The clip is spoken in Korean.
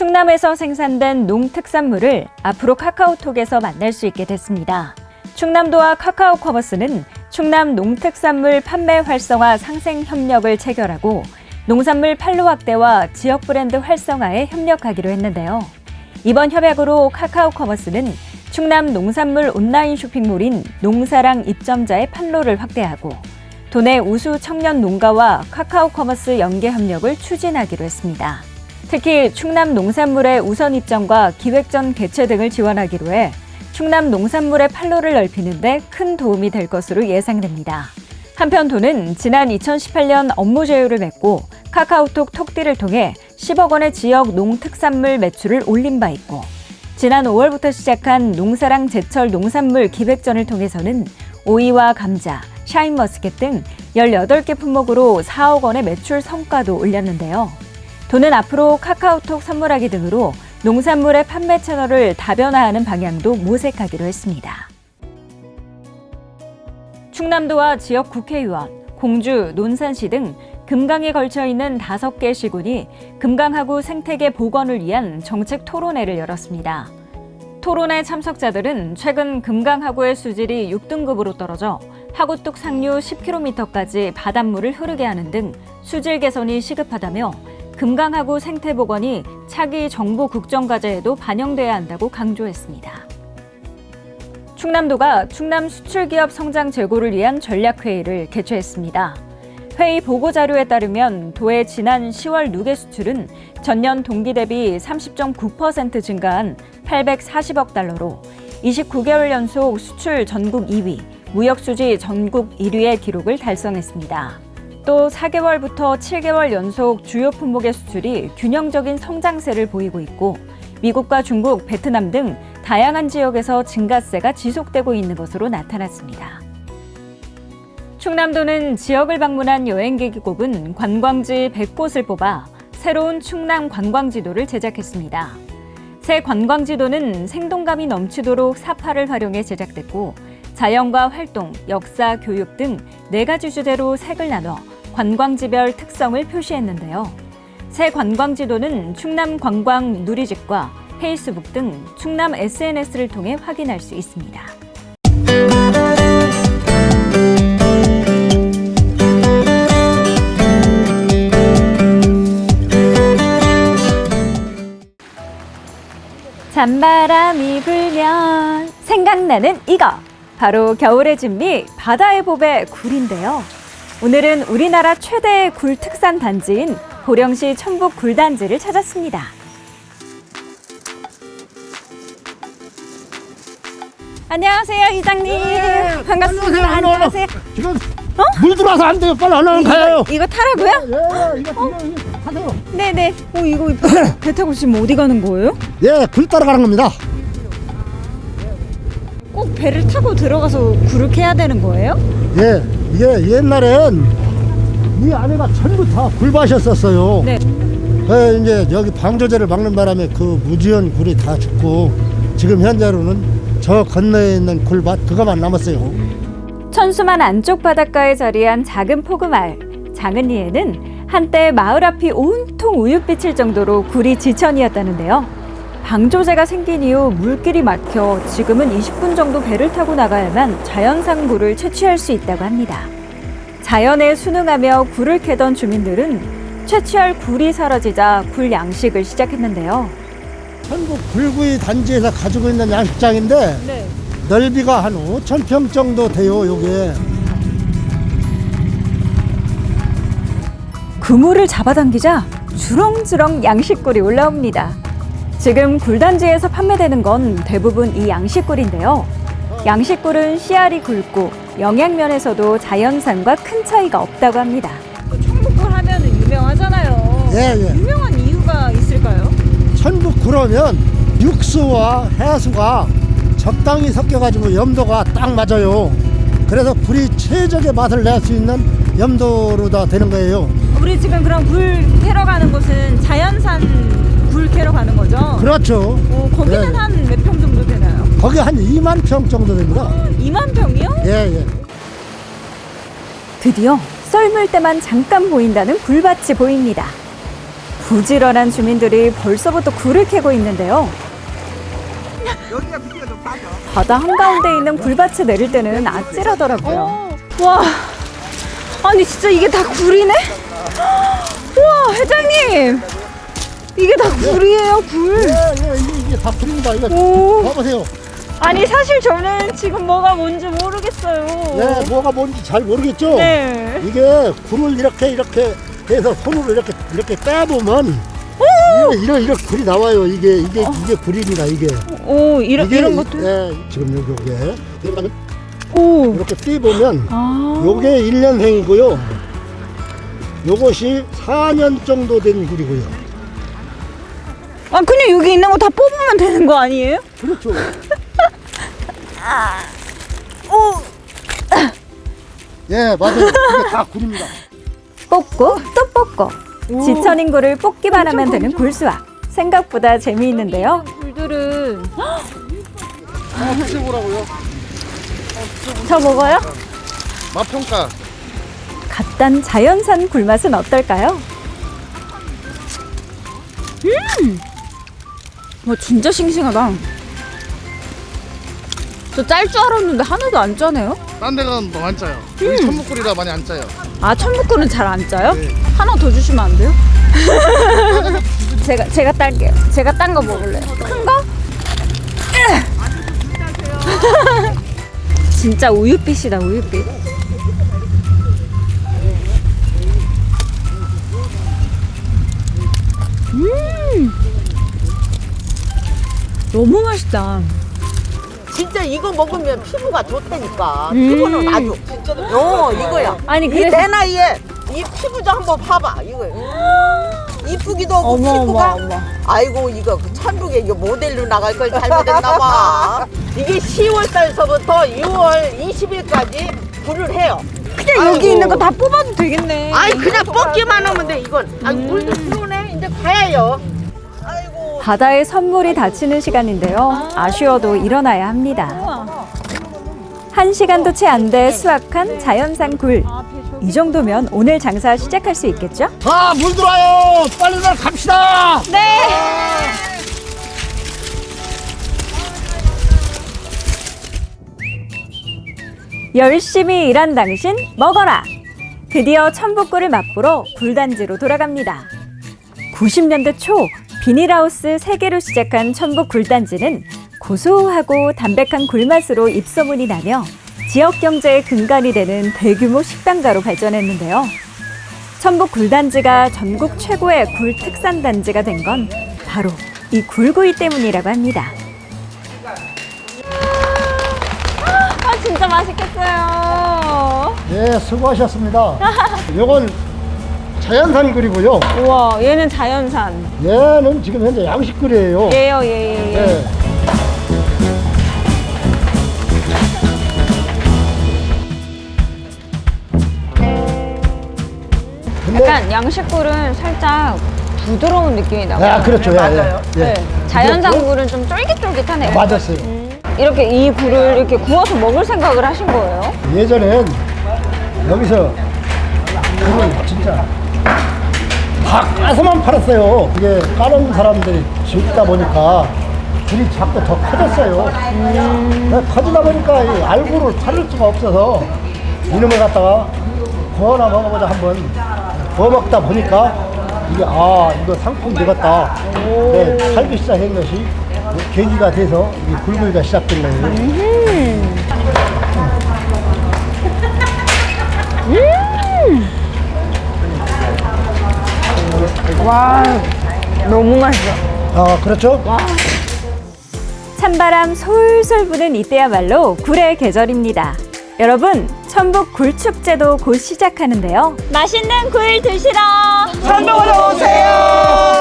충남에서 생산된 농특산물을 앞으로 카카오톡에서 만날 수 있게 됐습니다. 충남도와 카카오 커머스는 충남 농특산물 판매 활성화 상생 협력을 체결하고 농산물 판로 확대와 지역 브랜드 활성화에 협력하기로 했는데요. 이번 협약으로 카카오 커머스는 충남 농산물 온라인 쇼핑몰인 농사랑 입점자의 판로를 확대하고 도내 우수 청년 농가와 카카오 커머스 연계 협력을 추진하기로 했습니다. 특히 충남 농산물의 우선 입점과 기획전 개최 등을 지원하기로 해 충남 농산물의 판로를 넓히는 데 큰 도움이 될 것으로 예상됩니다. 한편 도는 지난 2018년 업무 제휴를 맺고 카카오톡 톡디를 통해 10억 원의 지역 농특산물 매출을 올린 바 있고 지난 5월부터 시작한 농사랑 제철 농산물 기획전을 통해서는 오이와 감자, 샤인머스켓 등 18개 품목으로 4억 원의 매출 성과도 올렸는데요. 도는 앞으로 카카오톡 선물하기 등으로 농산물의 판매 채널을 다변화하는 방향도 모색하기로 했습니다. 충남도와 지역 국회의원, 공주, 논산시 등 금강에 걸쳐 있는 다섯 개 시군이 금강하구 생태계 복원을 위한 정책 토론회를 열었습니다. 토론회 참석자들은 최근 금강하구의 수질이 6등급으로 떨어져 하구뚝 상류 10km까지 바닷물을 흐르게 하는 등 수질 개선이 시급하다며 금강하구 생태복원이 차기 정부 국정과제에도 반영돼야 한다고 강조했습니다. 충남도가 충남 수출기업 성장 제고를 위한 전략회의를 개최했습니다. 회의 보고 자료에 따르면 도의 지난 10월 누계 수출은 전년 동기 대비 30.9% 증가한 840억 달러로 29개월 연속 수출 전국 2위, 무역 수지 전국 1위의 기록을 달성했습니다. 또 4개월부터 7개월 연속 주요 품목의 수출이 균형적인 성장세를 보이고 있고 미국과 중국, 베트남 등 다양한 지역에서 증가세가 지속되고 있는 것으로 나타났습니다. 충남도는 지역을 방문한 여행객이 꼽은 관광지 100곳을 뽑아 새로운 충남 관광지도를 제작했습니다. 새 관광지도는 생동감이 넘치도록 사파를 활용해 제작됐고 자연과 활동, 역사, 교육 등 네 가지 주제로 색을 나눠 관광지별 특성을 표시했는데요. 새 관광지도는 충남 관광 누리집과 페이스북 등 충남 SNS를 통해 확인할 수 있습니다. 잔바람이 불면 생각나는 이거 바로 겨울의 준비 바다의 보배 굴인데요. 오늘은 우리나라 최대의 굴 특산 단지인 고령시 천북 굴단지를 찾았습니다. 안녕하세요, 이장님. 반갑습니다. 안녕하세요. 지금 물 들어와서 안 돼요. 빨리 얼른 가요. 이거, 이거 타라고요? 예, 이거 지금 하세요. 네네. 어, 이거 배 타고 지금 어디 가는 거예요? 예, 굴 따라가는 겁니다. 꼭 배를 타고 들어가서 굴을 캐야 되는 거예요? 예, 이게 옛날엔 이 안에가 전부 다 굴밭이었었어요. 네. 예, 이제 여기 방조제를 막는 바람에 그 무지한 굴이 다 죽고 지금 현재로는 저 건너에 있는 굴밭 그거만 남았어요. 천수만 안쪽 바닷가에 자리한 작은 포그마을 장은리에는 한때 마을 앞이 온통 우윳빛일 정도로 굴이 지천이었다는데요. 방조제가 생긴 이후 물길이 막혀 지금은 20분 정도 배를 타고 나가야만 자연산 굴을 채취할 수 있다고 합니다. 자연에 순응하며 굴을 캐던 주민들은 채취할 굴이 사라지자 굴 양식을 시작했는데요. 전국 굴구이 단지에서 가지고 있는 양식장인데 네. 넓이가 한 5천 평 정도 돼요. 요게 그물을 잡아당기자 주렁주렁 양식굴이 올라옵니다. 지금 굴단지에서 판매되는 건 대부분 이 양식굴인데요. 양식굴은 씨알이 굵고 영양면에서도 자연산과 큰 차이가 없다고 합니다. 청국굴 하면 유명하잖아요. 예, 예. 유명한 이유가 있을까요? 천북 그러면 육수와 해수가 적당히 섞여가지고 염도가 딱 맞아요. 그래서 굴이 최적의 맛을 낼 수 있는 염도로 다 되는 거예요. 우리 지금 그럼 굴 캐러 가는 곳은 자연산 굴 캐러 가는 거죠? 그렇죠. 어, 거기는 네. 한몇 평 정도 되나요? 거기 한 2만 평 정도 됩니다. 2만 평이요? 예, 예. 드디어 썰물 때만 잠깐 보인다는 굴밭이 보입니다. 부지런한 주민들이 벌써부터 굴을 캐고 있는데요. 바다 한가운데 있는 굴밭에 내릴 때는 아찔하더라고요. 와, 아니 진짜 이게 다 굴이네? 와, 회장님, 이게 다 굴이에요, 굴. 예, 예, 이게, 이게 다 풀입니다. 이거 오. 봐보세요. 아니 사실 저는 지금 뭐가 뭔지 모르겠어요. 네, 뭐가 뭔지 잘 모르겠죠? 네. 이게 굴을 이렇게 이렇게 해서 손으로 이렇게 이렇게 빼보면 이게 이런 이런 굴이 나와요. 이게 이게 이게 굴입니다. 이게 오, 이런 이게 이런 것도. 예, 지금 여기 요게 오. 이렇게 띄보면 아. 요게 1년생이고요. 요것이 4년 정도 된 굴이고요. 아 그냥 여기 있는 거 다 뽑으면 되는 거 아니에요? 그렇죠. 예, 맞아요. 이게 다 굴입니다. 뽑고 또 뽑고 지천인 굴을 뽑기만 하면 되는 굴수학. 생각보다 재미있는데요. 굴들은 아, 드셔보라고요. 저 먹어요? 맛평가. 갓단 자연산 굴맛은 어떨까요? 와 진짜 싱싱하다. 저 짤 줄 알았는데 하나도 안 짜네요. 딴 데가 너무 안 짜요. 여기 천목골이라 많이 안 짜요. 아 천북굴은 잘안 짜요? 네. 하나 더 주시면 안 돼요? 제가 제가 딸게요. 제가 딴 거 먹을래요. 큰 거? 진짜 우유빛이다 우유빛. 너무 맛있다. 진짜 이거 먹으면 피부가 좋다니까. 음. 피부는 아주. 어, 이거야. 아니 이 그래서 내 나이에 이 피부 좀 한번 봐봐. 이거. 이쁘기도 하고 어머 어머 피부가. 어머. 아이고 이거 그 천국에 이거 모델로 나갈 걸 잘못했나 봐. 이게 10월 달서부터 6월 20일까지 불을 해요. 그냥 여기 아이고. 있는 거 다 뽑아도 되겠네. 아이 그냥 뽑기만 하면 돼 이건. 아 물도 들어오네. 이제 가야요. 바다에 선물이 닫히는 시간인데요. 아쉬워도 일어나야 합니다. 한 시간도 채 안 돼 수확한 자연산 굴. 이 정도면 오늘 장사 시작할 수 있겠죠? 자, 물 들어와요. 빨리들 갑시다. 열심히 일한 당신 먹어라. 드디어 천북굴을 맛보러 굴단지로 돌아갑니다. 90년대 초 비닐하우스 세개로 시작한 천북 굴단지는 고소하고 담백한 굴맛으로 입소문이 나며 지역 경제의 근간이 되는 대규모 식당가로 발전했는데요. 천북 굴단지가 전국 최고의 굴 특산 단지가 된 건 바로 이 굴구이 때문이라고 합니다. 아 진짜 맛있겠어요. 예, 수고하셨습니다. 요건 자연산 굴이고요. 우와 얘는 자연산. 얘는 지금 현재 양식 굴이에요. 예요 예 예 예. 예. 근데 약간 양식굴은 살짝 부드러운 느낌이 나고. 아, 그렇죠. 예, 맞아요. 예. 예. 네. 자연산 이게 굴은 좀 쫄깃쫄깃하네요. 맞았어요. 이렇게 이 굴을 이렇게 구워서 먹을 생각을 하신 거예요? 예전엔 여기서 굴을 진짜 다 까서만 팔았어요. 이게 까는 사람들이 적다 보니까 굴이 자꾸 더 커졌어요. 음. 커지다 보니까 이 알굴을 팔을 수가 없어서 이놈을 갖다가 구워나 먹어보자 한번 구워 먹다 보니까 이게 아 이거 상품 되겠다. 네, 팔기 시작한 것이 계기가 돼서 이 굴구이가 시작된 거예요. 아 그렇죠? 찬바람 솔솔 부는 이때야말로 굴의 계절입니다. 여러분, 천북 굴축제도 곧 시작하는데요. 맛있는 굴 드시러. 설명하러 오세요.